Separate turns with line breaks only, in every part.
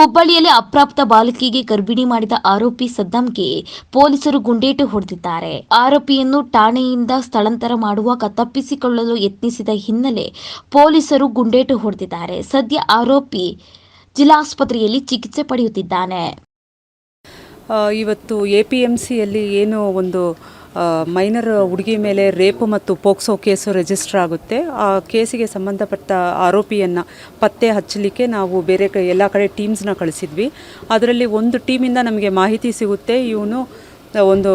ಹುಬ್ಬಳ್ಳಿಯಲ್ಲಿ ಅಪ್ರಾಪ್ತ ಬಾಲಕಿಗೆ ಗರ್ಭಿಣಿ ಮಾಡಿದ ಆರೋಪಿ ಸದ್ದಂಗೆ ಪೊಲೀಸರು ಗುಂಡೇಟು ಹೊಡೆದಿದ್ದಾರೆ. ಆರೋಪಿಯನ್ನು ಠಾಣೆಯಿಂದ ಸ್ಥಳಾಂತರ ಮಾಡುವಾಗ ತಪ್ಪಿಸಿಕೊಳ್ಳಲು ಯತ್ನಿಸಿದ ಹಿನ್ನೆಲೆ ಪೊಲೀಸರು ಗುಂಡೇಟು ಹೊಡೆದಿದ್ದಾರೆ. ಸದ್ಯ ಆರೋಪಿ ಜಿಲ್ಲಾಸ್ಪತ್ರೆಯಲ್ಲಿ ಚಿಕಿತ್ಸೆ ಪಡೆಯುತ್ತಿದ್ದಾನೆ.
ಇವತ್ತು ಎ ಪಿ ಎಂ ಸಿಯಲ್ಲಿ ಏನು ಒಂದು ಮೈನರ್ ಹುಡುಗಿ ಮೇಲೆ ರೇಪ್ ಮತ್ತು ಪೋಕ್ಸೋ ಕೇಸು ರಿಜಿಸ್ಟರ್ ಆಗುತ್ತೆ. ಆ ಕೇಸಿಗೆ ಸಂಬಂಧಪಟ್ಟ ಆರೋಪಿಯನ್ನು ಪತ್ತೆ ಹಚ್ಚಲಿಕ್ಕೆ ನಾವು ಬೇರೆ ಕ, ಎಲ್ಲ ಕಡೆ ಟೀಮ್ಸ್ನ ಕಳಿಸಿದ್ವಿ. ಅದರಲ್ಲಿ ಒಂದು ಟೀಮಿಂದ ನಮಗೆ ಮಾಹಿತಿ ಸಿಗುತ್ತೆ. ಇವನು ಒಂದು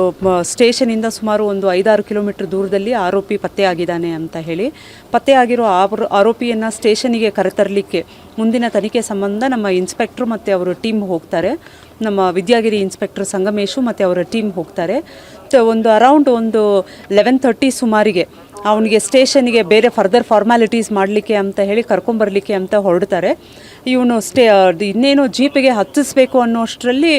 ಸ್ಟೇಷನಿಂದ ಸುಮಾರು ಒಂದು ಐದಾರು ಕಿಲೋಮೀಟ್ರ್ ದೂರದಲ್ಲಿ ಆರೋಪಿ ಪತ್ತೆಯಾಗಿದ್ದಾನೆ ಅಂತ ಹೇಳಿ. ಪತ್ತೆಯಾಗಿರೋ ಆರೋ, ಆರೋಪಿಯನ್ನು ಸ್ಟೇಷನಿಗೆ ಕರೆತರಲಿಕ್ಕೆ ಮುಂದಿನ ತನಿಖೆ ಸಂಬಂಧ ನಮ್ಮ ಇನ್ಸ್ಪೆಕ್ಟ್ರು ಮತ್ತು ಅವರು ಟೀಮ್ ಹೋಗ್ತಾರೆ. ನಮ್ಮ ವಿದ್ಯಾಗಿರಿ ಇನ್ಸ್ಪೆಕ್ಟರ್ ಸಂಗಮೇಶು ಮತ್ತು ಅವರ ಟೀಮ್ ಹೋಗ್ತಾರೆ. ಒಂದು ಅರೌಂಡ್ ಒಂದು ಲೆವೆನ್ ತರ್ಟಿ ಸುಮಾರಿಗೆ ಅವನಿಗೆ ಸ್ಟೇಷನಿಗೆ ಬೇರೆ ಫರ್ದರ್ ಫಾರ್ಮಾಲಿಟೀಸ್ ಮಾಡಲಿಕ್ಕೆ ಅಂತ ಹೇಳಿ ಕರ್ಕೊಂಬರ್ಲಿಕ್ಕೆ ಅಂತ ಹೊರಡ್ತಾರೆ. ಇವನು ಸ್ಟೇ ಇನ್ನೇನು ಜೀಪಿಗೆ ಹತ್ತಿಸ್ಬೇಕು ಅನ್ನೋಷ್ಟರಲ್ಲಿ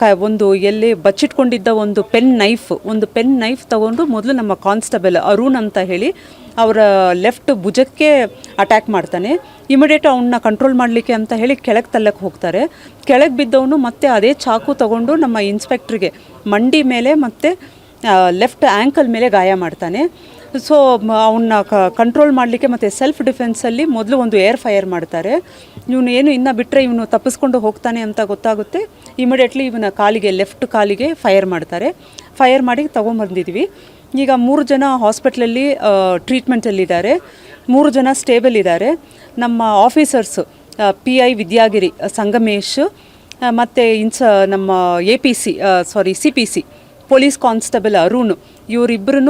ಕ, ಒಂದು ಎಲ್ಲಿ ಬಚ್ಚಿಟ್ಕೊಂಡಿದ್ದ ಒಂದು ಪೆನ್ ನೈಫ್ ಒಂದು ಪೆನ್ ನೈಫ್ ತಗೊಂಡು ಮೊದಲು ನಮ್ಮ ಕಾನ್ಸ್ಟೇಬಲ್ ಅರುಣ್ ಅಂತ ಹೇಳಿ ಅವರ ಲೆಫ್ಟ್ ಭುಜಕ್ಕೆ ಅಟ್ಯಾಕ್ ಮಾಡ್ತಾನೆ. ಇಮಿಡಿಯೇಟ್ ಅವನ್ನ ಕಂಟ್ರೋಲ್ ಮಾಡಲಿಕ್ಕೆ ಅಂತ ಹೇಳಿ ಕೆಳಗೆ ತಲ್ಲಕ್ಕೆ ಹೋಗ್ತಾರೆ. ಕೆಳಗೆ ಬಿದ್ದವನು ಮತ್ತೆ ಅದೇ ಚಾಕು ತಗೊಂಡು ನಮ್ಮ ಇನ್ಸ್ಪೆಕ್ಟ್ರಿಗೆ ಮಂಡಿ ಮೇಲೆ ಮತ್ತು ಲೆಫ್ಟ್ ಆ್ಯಂಕಲ್ ಮೇಲೆ ಗಾಯ ಮಾಡ್ತಾನೆ. ಸೊ ಅವನ್ನ ಕಂಟ್ರೋಲ್ ಮಾಡಲಿಕ್ಕೆ ಮತ್ತು ಸೆಲ್ಫ್ ಡಿಫೆನ್ಸಲ್ಲಿ ಮೊದಲು ಒಂದು ಏರ್ ಫೈರ್ ಮಾಡ್ತಾರೆ. ಇವನು ಏನು ಇನ್ನು ಬಿಟ್ಟರೆ ಇವನು ತಪ್ಪಿಸ್ಕೊಂಡು ಹೋಗ್ತಾನೆ ಅಂತ ಗೊತ್ತಾಗುತ್ತೆ. ಇಮಿಡಿಯೇಟ್ಲಿ ಇವನ ಕಾಲಿಗೆ ಲೆಫ್ಟ್ ಕಾಲಿಗೆ ಫೈರ್ ಮಾಡ್ತಾರೆ. ಫೈರ್ ಮಾಡಿ ತೊಗೊಂಬಂದಿದ್ವಿ. ಈಗ ಮೂರು ಜನ ಹಾಸ್ಪಿಟ್ಲಲ್ಲಿ ಟ್ರೀಟ್ಮೆಂಟಲ್ಲಿದ್ದಾರೆ ಮೂರು ಜನ ಸ್ಟೇಬಲ್ ಇದ್ದಾರೆ. ನಮ್ಮ officers P I Vidyagiri, Sangamesh ಮತ್ತು ಇನ್ಸ, ನಮ್ಮ A P C sorry C P C police constable Arun ಇವರಿಬ್ಬರೂ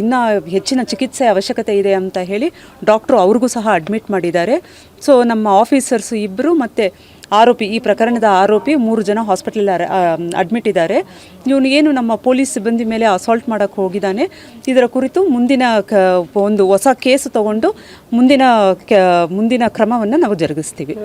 ಇನ್ನೂ ಹೆಚ್ಚಿನ ಚಿಕಿತ್ಸೆ ಅವಶ್ಯಕತೆ ಇದೆ ಅಂತ ಹೇಳಿ ಡಾಕ್ಟ್ರು ಅವ್ರಿಗೂ ಸಹ ಅಡ್ಮಿಟ್ ಮಾಡಿದ್ದಾರೆ. ಸೊ, ನಮ್ಮ ಆಫೀಸರ್ಸ್ ಇಬ್ಬರು ಮತ್ತು ಆರೋಪಿ, ಈ ಪ್ರಕರಣದ ಆರೋಪಿ ಮೂರು ಜನ ಹಾಸ್ಪಿಟಲ್ ಅಡ್ಮಿಟ್ ಇದ್ದಾರೆ. ಇವನು ಏನು ನಮ್ಮ ಪೊಲೀಸ್ ಸಿಬ್ಬಂದಿ ಮೇಲೆ ಅಸಾಲ್ಟ್ ಮಾಡೋಕ್ಕೆ ಹೋಗಿದ್ದಾನೆ. ಇದರ ಕುರಿತು ಮುಂದಿನ ಕ, ಒಂದು ಹೊಸ ಕೇಸ್ ತಗೊಂಡು ಮುಂದಿನ ಮುಂದಿನ ಕ್ರಮವನ್ನು ನಾವು ಜರುಗಿಸ್ತೀವಿ.